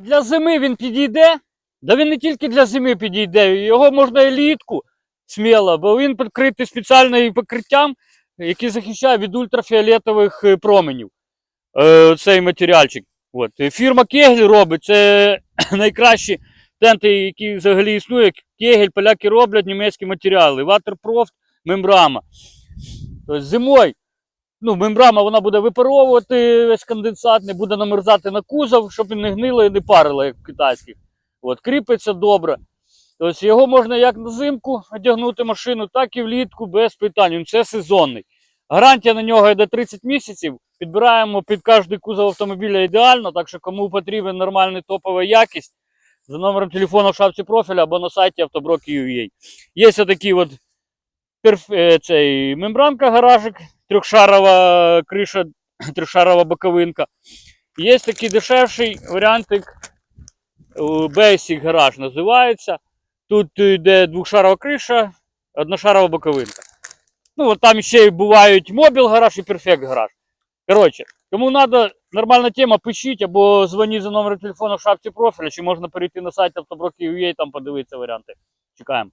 Для зими він підійде. Да він не тільки для зими підійде, його можна і літку сміло, бо він покритий спеціальним покриттям, який захищає від ультрафіолетових е, променів. Е, цей матеріальчик. От. Е, Фірма Кегель робить, це найкращі тенти, які взагалі існують. Кегель, поляки роблять німецькі матеріали. Ватерпрофт, мембрама. Тобто зимою ну, мембрама вона буде випаровувати весь конденсат, не буде намерзати на кузов, щоб він не гнило і не парило, як в китайських. От, кріпиться добре. Тобто його можна як на зимку одягнути машину, так і влітку без питань. Це сезонний. Гарантія на нього йде 30 місяців. Підбираємо під кожний кузов автомобіля ідеально, так що кому потрібен нормальна топова якість, за номером телефону в шапці профіля або на сайті автоброк.ua. Є такий от перф... е, цей мембранка гаражик, трьохшарова криша, трьохшарова боковинка. Є такий дешевший варіантик, Basic гараж називається. Тут йде двохшарова криша, одношарова боковинка. Ну, от там ще бувають мобіл гараж і перфект гараж. Коротше, кому треба нормальна тема, пишіть або дзвоніть за номером телефону в шапці профіля, чи можна перейти на сайт автоброки.ua, там подивитися варіанти. Чекаємо.